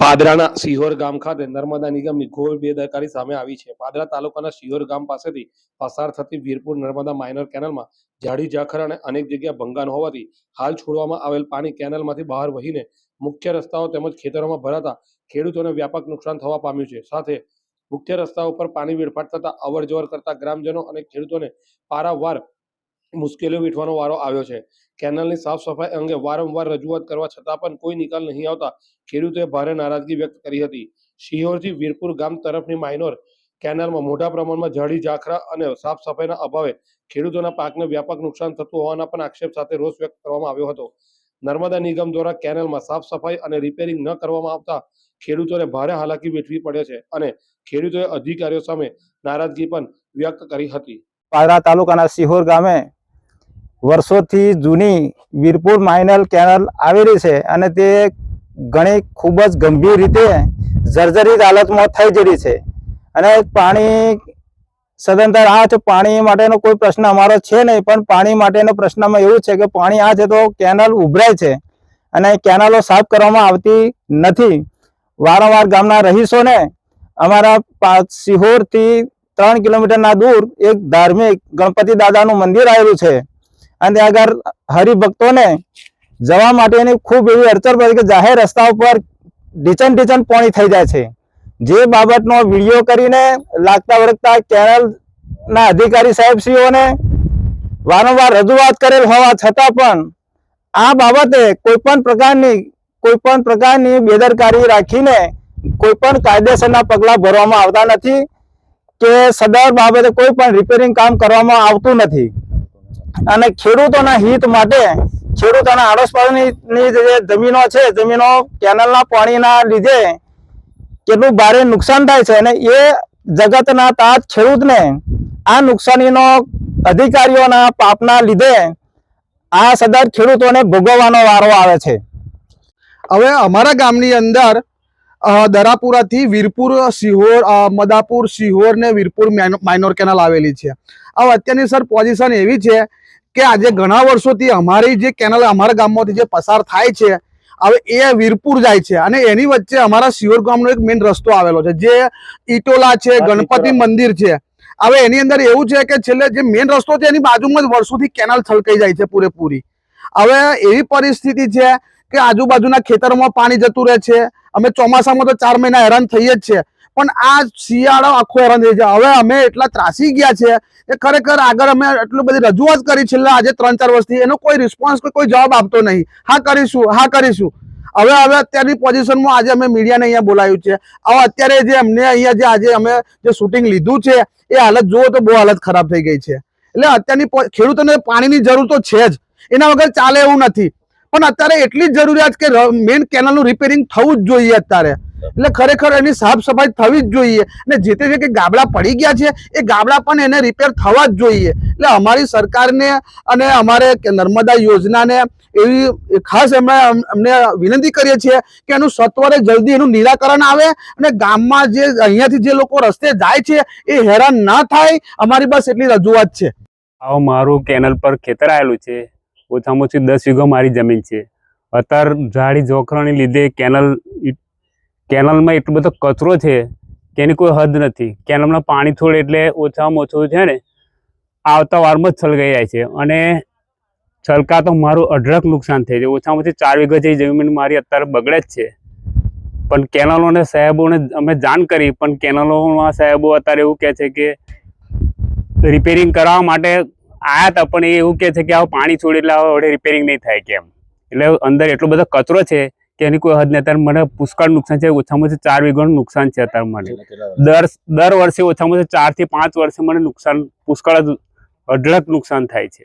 પાદરાના સિહોર ગામ ખાતે નર્મદા નિગમની ઘોર બેદરકારી સામે આવી છે. પાદરા તાલુકાના સિહોર ગામ પાસેથી પસાર થતી વીરપુર નર્મદા માઇનર કેનલમાં ઝાડી ઝાખર અને અનેક જગ્યા ભંગાણ હોવાથી હાલ છોડવામાં આવેલ પાણી કેનલમાંથી બહાર વહીને મુખ્ય રસ્તાઓ તેમજ ખેતરોમાં ભરાતા ખેડૂતોને વ્યાપક નુકસાન થવા પામ્યું છે. સાથે મુખ્ય રસ્તા ઉપર પાણી વેડફાટ થતા અવર જવર કરતા ગ્રામજનો અને ખેડૂતોને પારાવાર મુશ્કેલીઓ વેઠવાનો વારો આવ્યો છે. કેનલની સાફ સફાઈ અંગે વારંવાર રજૂઆત કરવા છતાં પણ કોઈ નિકાલ નહીં આવતા ખેડૂતોએ ભારે નારાજગી વ્યક્ત કરી હતી. શિહોરથી વીરપુર ગામ તરફની માઇનોર કેનાલમાં મોટા પ્રમાણમાં ઝાડી ઝાખરા અને સાફ સફાઈના અભાવે ખેડૂતોના પાકને વ્યાપક નુકસાન થતું હોવાના પણ આક્ષેપ સાથે રોષ વ્યક્ત કરવામાં આવ્યો હતો. નર્મદા નિગમ દ્વારા કેનાલમાં સાફ સફાઈ અને રિપેરિંગ ન કરવામાં આવતા ખેડૂતોને ભારે હાલાકી વેઠવી પડે છે અને ખેડૂતોએ અધિકારીઓ સામે નારાજગી પણ વ્યક્ત કરી હતી. પાદરા તાલુકાના સિહોર ગામે વર્ષોથી જૂની વીરપુર માઇનલ કેનલ આવેલી છે અને તે ઘણી ખૂબ જ ગંભીર રીતે જર્જરિત હાલતમાં થઈ જતી છે. અને પાણી સદંતર આ છે પાણી માટેનો કોઈ પ્રશ્ન અમારો છે નહીં, પણ પાણી માટેનો પ્રશ્નમાં એવું છે કે પાણી આ છે તો કેનલ ઉભરાય છે અને કેનલો સાફ કરવામાં આવતી નથી. વારંવાર ગામના રહીશોને અમારા સિહોરથી ત્રણ કિલોમીટરના દૂર એક ધાર્મિક ગણપતિ દાદાનું મંદિર આવેલું છે. અને આગળ હરિભક્તોને જવા માટેની ખૂબ એવી અડચણ પડે કે જાહેર રસ્તા ઉપર ઢીચણ ઢીચણ પોણી થઈ જાય છે. જે બાબતનો વીડિયો કરીને લાગતા વળગતા કેરળના અધિકારી સાહેબશ્રીઓને વારંવાર રજૂઆત કરેલ હોવા છતાં પણ આ બાબતે કોઈ પણ પ્રકારની, કોઈ પણ પ્રકારની બેદરકારી રાખીને કોઈ પણ કાયદેસરના પગલાં ભરવામાં આવતા નથી કે સદર બાબતે કોઈ પણ રિપેરિંગ કામ કરવામાં આવતું નથી. અને ખેડૂતોના હિત માટે ખેડૂતોના આડોશપાડોની જે જમીનો છે, જમીનો કેનલના પાણીના લીધે કેટલું ભારે નુકસાન થાય છે અને એ જગતના તાત ખેડૂતને આ નુકસાનીનો અધિકારીઓના પાપના લીધે આ સદર ખેડૂતોને ભોગવવાનો વારો આવે છે. હવે અમારા ગામની અંદર દરાપુરાથી વીરપુર સિહોર મદાપુર સિહોર ને વીરપુર માઇનોર કેનાલ આવેલી છે. હવે અત્યારની સર પોઝિશન એવી છે કે આજે ઘણા વર્ષોથી અમારી જે કેનાલ અમારા ગામમાંથી જે પસાર થાય છે હવે એ વીરપુર જાય છે અને એની વચ્ચે અમારા સિહોર ગામનો એક મેઇન રસ્તો આવેલો છે જે ઈટોલા છે ગણપતિ મંદિર છે. હવે એની અંદર એવું છે કે છેલ્લે જે મેઇન રસ્તો છે એની બાજુમાં જ વર્ષોથી કેનાલ છલકાઈ જાય છે પૂરેપૂરી. હવે એવી પરિસ્થિતિ છે કે આજુબાજુના ખેતરોમાં પાણી જતું રહે છે. અમે ચોમાસામાં તો ચાર મહિના હેરાન થઈએ જ છે. પણ આ શિયાળો આખો હેરાન થઈ છે હવે અમે એટલા ત્રાસી ગયા છે કે ખરેખર આગળ અમે એટલી બધી રજૂઆત કરી છેલ્લા આજે ત્રણ ચાર વર્ષથી. એનો કોઈ રિસ્પોન્સ કોઈ જવાબ આપતો નહીં. હા કરીશું હા કરીશું. હવે હવે અત્યારની પોઝિશનમાં આજે અમે મીડિયાને અહીંયા બોલાવ્યું છે. હવે અત્યારે જે અમને અહીંયા જે આજે અમે જે શૂટિંગ લીધું છે, એ હાલત જુઓ તો બહુ હાલત ખરાબ થઈ ગઈ છે. એટલે અત્યારની ખેડૂતોને પાણીની જરૂર તો છે જ. એના વગર ચાલે એવું નથી. પણ અત્યારે એટલી જ જરૂરિયાત કે મેઇન કેનલનું રિપેરિંગ થવું જ જોઈએ અત્યારે. એટલે ખરેખર એની સાફ સફાઈ થવી જ જોઈએ. અને જે તે જે ગાબડા પડી ગયા છે, એ ગાબડા પણ એને રિપેર થવા જ જોઈએ. એટલે અમારી સરકારને અને અમારે નર્મદા યોજનાને એવી ખાસ એમણે અમને વિનંતી કરીએ છીએ કે એનું સત્વરે જલ્દી એનું નિરાકરણ આવે અને ગામમાં જે અહીંયાથી જે લોકો રસ્તે જાય છે, એ હેરાન ના થાય. અમારી બસ એટલી રજૂઆત છે. આવો મારું કેનલ પર ખેતર આવેલું છે. ઓછામાં ઓછી દસ વીઘો મારી જમીન છે. અત્યારે ઝાડી જોખરાને લીધે કેનલ કેનલમાં એટલો બધો કચરો છે કે એની કોઈ હદ નથી. કેનલમાં પાણી થોડે એટલે ઓછામાં ઓછું છે ને, આવતા વારમાં જ છલકાઈ જાય છે. અને છલકા તો મારું અઢળક નુકસાન થઈ છે. ઓછામાં ઓછી ચાર વીઘા જેવી જમીન મારી અત્યારે બગડે જ છે. પણ કેનલોને સાહેબોને અમે જાણ કરી, પણ કેનલોમાં સાહેબો અત્યારે એવું કહે છે કે રિપેરિંગ કરાવવા માટે આયા હતા પણ એ એવું કહે છે કે આ પાણી છોડે એટલે હવે રિપેરિંગ નહીં થાય કેમ એટલે અંદર એટલો બધો કચરો છે કે એની કોઈ હદ નહીં અત્યારે મને પુષ્કળ નુકસાન છે ઓછામાં ઓછું ચાર વીઘાનું નુકસાન છે અત્યારે મને. દર દર વર્ષે ઓછામાં ઓછું ચારથી પાંચ વર્ષે મને નુકસાન પુષ્કળ અઢળક નુકસાન થાય છે.